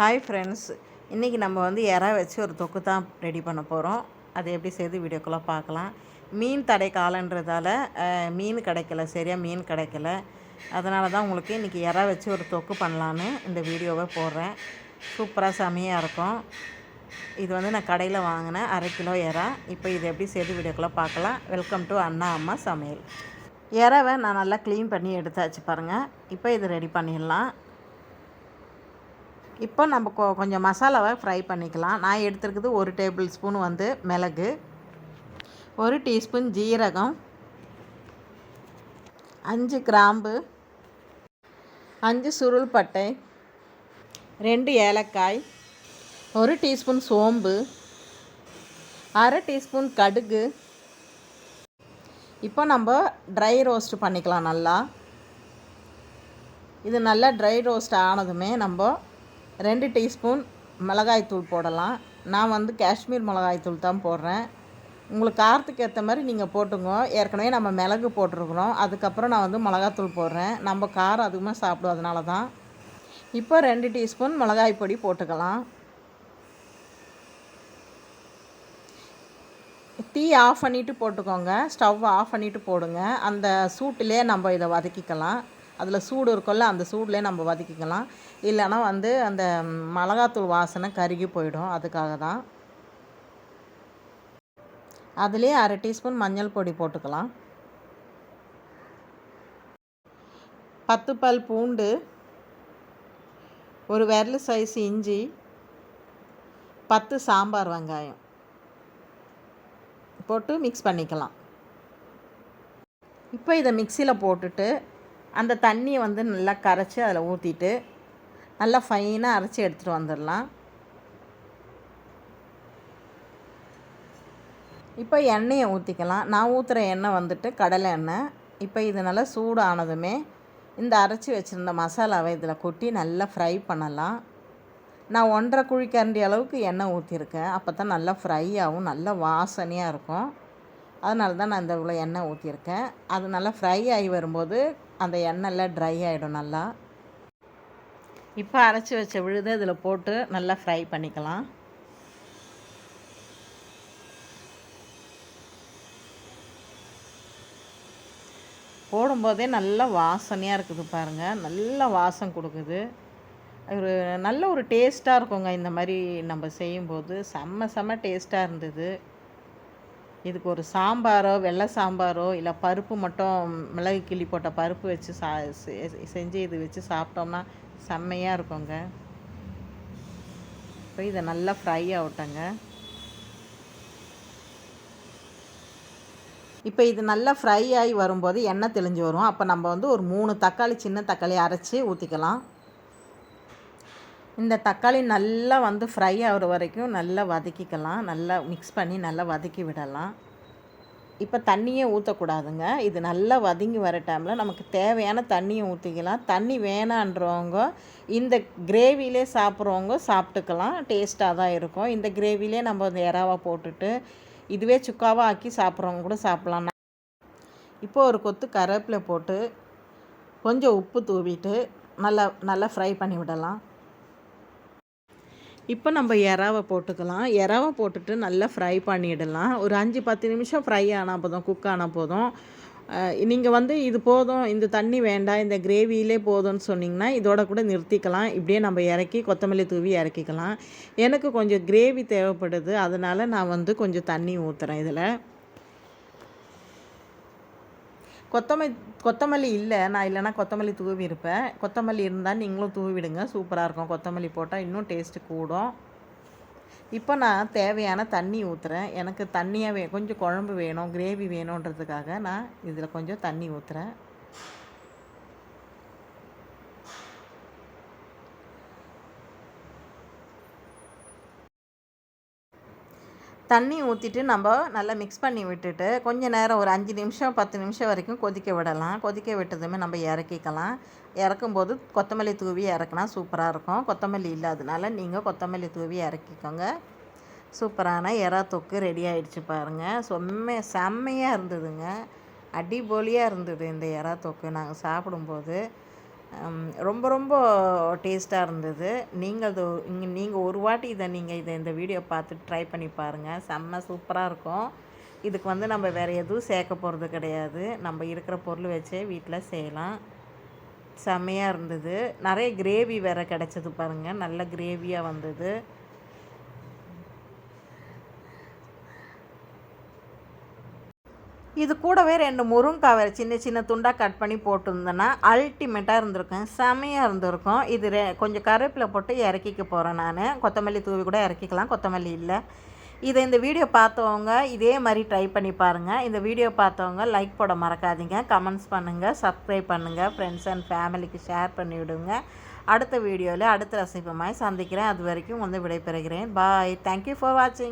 Hi friends இன்றைக்கி நம்ம வந்து இறா வச்சு ஒரு தொக்கு தான் ரெடி பண்ண போகிறோம் அது எப்படி செய்து வீடியோக்குள்ளே பார்க்கலாம். மீன் தடை காலன்றதால மீன் கிடைக்கல. சரியாக மீன் கிடைக்கல. அதனால தான் உங்களுக்கு இன்றைக்கி இறா வச்சு ஒரு தொக்கு பண்ணலான்னு இந்த வீடியோவை போடுறேன். சூப்பராக செமையாக இருக்கும். இது வந்து நான் கடையில் வாங்கினேன் அரை கிலோ இறா இப்போ இது எப்படி செய்து வீடியோக்குள்ளே பார்க்கலாம். வெல்கம் டு அண்ணா அம்மா சமையல். இறவை நான் நல்லா க்ளீன் பண்ணி எடுத்தாச்சு பாருங்கள் இப்போ இது ரெடி பண்ணிடலாம். இப்போ நம்ம கொ கொஞ்சம் மசாலாவை ஃப்ரை பண்ணிக்கலாம். நான் எடுத்துருக்குது ஒரு டேபிள் ஸ்பூன் வந்து மிளகு ஒரு டீஸ்பூன் ஜீரகம் அஞ்சு கிராம்பு அஞ்சு சுருள் பட்டை ரெண்டு ஏலக்காய் ஒரு டீஸ்பூன் சோம்பு அரை டீஸ்பூன் கடுகு. இப்போ நம்ம ட்ரை ரோஸ்ட் பண்ணிக்கலாம் நல்லா. இது நல்லா ட்ரை ரோஸ்ட் ஆனதுமே நம்ம ரெண்டு டீஸ்பூன் மிளகாய்த்தூள் போடலாம். நான் வந்து காஷ்மீர் மிளகாய்த்தூள் தான் போடுறேன். உங்களுக்கு காரத்துக்கு ஏற்ற மாதிரி நீங்கள் போட்டுங்க ஏற்கனவே நம்ம மிளகு போட்டிருக்கிறோம். அதுக்கப்புறம் நான் வந்து மிளகாத்தூள் போடுறேன். நம்ம காரம் அதிகமாக சாப்பிடும் அதனால தான் இப்போ ரெண்டு டீஸ்பூன் மிளகாய் பொடி போட்டுக்கலாம். தீ ஆஃப் பண்ணிவிட்டு போட்டுக்கோங்க. ஸ்டவ் ஆஃப் பண்ணிவிட்டு போடுங்க. அந்த சூட்டிலே நம்ம இதை வதக்கிக்கலாம். அதில் சூடு இருக்கும்ல அந்த சூட்லேயே நம்ம வதக்கிக்கலாம். இல்லைன்னா வந்து அந்த மிளகாத்தூள் வாசனை கருகி போயிடும். அதுக்காக தான். அதுலேயே அரை டீஸ்பூன் மஞ்சள் பொடி போட்டுக்கலாம். பத்து பல் பூண்டு ஒரு விரல் சைஸ் இஞ்சி பத்து சாம்பார் வெங்காயம் போட்டு மிக்ஸ் பண்ணிக்கலாம். இப்போ இதை மிக்சியில் போட்டுட்டு அந்த தண்ணியை வந்து நல்லா கரைச்சி அதில் ஊற்றிட்டு நல்லா ஃபைனாக அரைச்சி எடுத்துகிட்டு வந்துடலாம். இப்போ எண்ணெயை ஊற்றிக்கலாம் நான் ஊற்றுற எண்ணெய் வந்துட்டு கடலை எண்ணெய். இப்போ இது நல்லா சூடு ஆனதுமே இந்த அரைச்சி வச்சுருந்த மசாலாவை இதில் கொட்டி நல்லா ஃப்ரை பண்ணலாம். நான் ஒன்றரை குழிக்கரண்டி அளவுக்கு எண்ணெய் ஊற்றிருக்கேன் அப்போ தான் நல்லா ஃப்ரை ஆகும். நல்லா வாசனையாக இருக்கும். அதனால தான் நான் இந்த இவ்வளோ எண்ணெய் ஊற்றிருக்கேன் அது நல்லா ஃப்ரை ஆகி வரும்போது அந்த எண்ணெயெல்லாம் ட்ரை ஆகிடும் நல்லா. இப்போ அரைச்சி வச்ச விழுதை இதில் போட்டு நல்லா ஃப்ரை பண்ணிக்கலாம். போடும்போதே நல்லா வாசனையாக இருக்குது பாருங்கள் நல்ல வாசம் கொடுக்குது. ஒரு நல்ல ஒரு டேஸ்ட்டாக இருக்குங்க இந்த மாதிரி நம்ம செய்யும்போது. செம்ம செம்ம டேஸ்ட்டாக இருந்தது. இதுக்கு ஒரு சாம்பாரோ வெள்ளை சாம்பாரோ இல்லை பருப்பு மட்டும் மிளகு கிள்ளி போட்ட பருப்பு வச்சு சா செ- செஞ்சு இது வச்சு சாப்பிட்டோம்னா செம்மையாக இருக்குங்க. இப்போ இதை நல்லா ஃப்ரை ஆகட்டங்க. இப்போ இது நல்லா ஃப்ரை ஆகி வரும்போது எண்ணெய் தெளிஞ்சு வரும். அப்போ நம்ம வந்து ஒரு மூணு தக்காளி சின்ன தக்காளி அரைச்சி ஊற்றிக்கலாம் இந்த தக்காளி நல்லா வந்து ஃப்ரை ஆகிற வரைக்கும் நல்லா வதக்கிக்கலாம். நல்லா மிக்ஸ் பண்ணி நல்லா வதக்கி விடலாம். இப்போ தண்ணியே ஊற்றக்கூடாதுங்க இது நல்லா வதங்கி வர டைமில் நமக்கு தேவையான தண்ணியை ஊற்றிக்கலாம் தண்ணி வேணான்றவங்க இந்த கிரேவிலே சாப்பிட்றவங்க சாப்பிட்டுக்கலாம். டேஸ்ட்டாக தான் இருக்கும். இந்த கிரேவிலே நம்ம இந்த இறாவா போட்டுட்டு இதுவே சுக்காவாக ஆக்கி சாப்பிட்றவங்க கூட சாப்பிட்லாம். இப்போ ஒரு கொத்து கருவேப்பிலை போட்டு கொஞ்சம் உப்பு தூவிட்டு நல்லா நல்லா ஃப்ரை பண்ணி விடலாம். இப்போ நம்ம இறாவை போட்டுக்கலாம். இறாவை போட்டுட்டு நல்லா ஃப்ரை பண்ணிடலாம். ஒரு அஞ்சு பத்து நிமிஷம் ஃப்ரை ஆனால் போதும் குக் ஆனால் போதும். நீங்கள் வந்து இது போதும் இந்த தண்ணி வேண்டாம் இந்த கிரேவியிலே போதும்னு சொன்னிங்கன்னா இதோட கூட நிறுத்திக்கலாம். இப்படியே நம்ம இறக்கி கொத்தமல்லி தூவி இறக்கிக்கலாம். எனக்கு கொஞ்சம் கிரேவி தேவைப்படுது. அதனால் நான் வந்து கொஞ்சம் தண்ணி ஊற்றுறேன் இதில். கொத்தமல்லி கொத்தமல்லி இல்லை. நான் இல்லைன்னா கொத்தமல்லி தூவி இருப்பேன். கொத்தமல்லி இருந்தால் நீங்களும் தூவி விடுங்க. சூப்பராக இருக்கும். கொத்தமல்லி போட்டால் இன்னும் டேஸ்ட்டு கூடும். இப்போ நான் தேவையான தண்ணி ஊற்றுறேன் எனக்கு தண்ணியாக வே கொஞ்சம் குழம்பு வேணும் கிரேவி வேணுன்றதுக்காக நான் இதில் கொஞ்சம் தண்ணி ஊற்றுறேன் தண்ணி ஊற்றிட்டு நம்ம நல்லா மிக்ஸ் பண்ணி விட்டுட்டு கொஞ்சம் நேரம் ஒரு அஞ்சு நிமிஷம் பத்து நிமிஷம் வரைக்கும் கொதிக்க விடலாம். கொதிக்க விட்டதுமே நம்ம இறக்கிக்கலாம். இறக்கும்போது கொத்தமல்லி தூவி இறக்குனா சூப்பராக இருக்கும். கொத்தமல்லி இல்லாதனால நீங்கள் கொத்தமல்லி தூவி இறக்கிக்கோங்க. சூப்பரான எறா தொக்கு ரெடி ஆகிடுச்சு பாருங்கள் செம்ம செம்மையாக இருந்ததுங்க. அடிபொலியாக இருந்தது இந்த எறா தொக்கு. நாங்கள் சாப்பிடும்போது ரொம்ப ரொம்ப டேஸ்ட்டாக இருந்தது. நீங்கள் அது இங்கே நீங்கள் ஒரு வாட்டி இதை நீங்கள் இதை இந்த வீடியோ பார்த்துட்டு ட்ரை பண்ணி பாருங்கள் செம்ம சூப்பராக இருக்கும். இதுக்கு வந்து நம்ம வேறு எதுவும் சேர்க்க போகிறது கிடையாது. நம்ம இருக்கிற பொருள் வச்சே வீட்டில் செய்யலாம். செம்மையாக இருந்தது. நிறைய கிரேவி வேறு கிடச்சது பாருங்கள் நல்ல கிரேவியாக வந்தது. இது கூடவே ரெண்டு முருங்கைக்காய் வேறு சின்ன சின்ன துண்டாக கட் பண்ணி போட்டிருந்தேன்னா அல்டிமேட்டாக இருந்திருக்கும் செமையாக இருந்திருக்கும். இது ரெ கொஞ்சம் கருவேப்பிலை போட்டு இறக்கிக்க போகிறேன் நான். கொத்தமல்லி தூவி கூட இறக்கிக்கலாம் கொத்தமல்லி இல்லை. இதை இந்த வீடியோ பார்த்தவங்க இதே மாதிரி ட்ரை பண்ணி பாருங்கள் இந்த வீடியோ பார்த்தவங்க லைக் போட மறக்காதீங்க. கமெண்ட்ஸ் பண்ணுங்கள் சப்ஸ்கிரைப் பண்ணுங்கள் ஃப்ரெண்ட்ஸ் அண்ட் ஃபேமிலிக்கு ஷேர் பண்ணி விடுங்க. அடுத்த வீடியோவில் அடுத்த ரசிப்பமாய் சந்திக்கிறேன். அது வரைக்கும் வந்து விடைபெறுகிறேன். பாய் தேங்க்யூ ஃபார் வாட்சிங்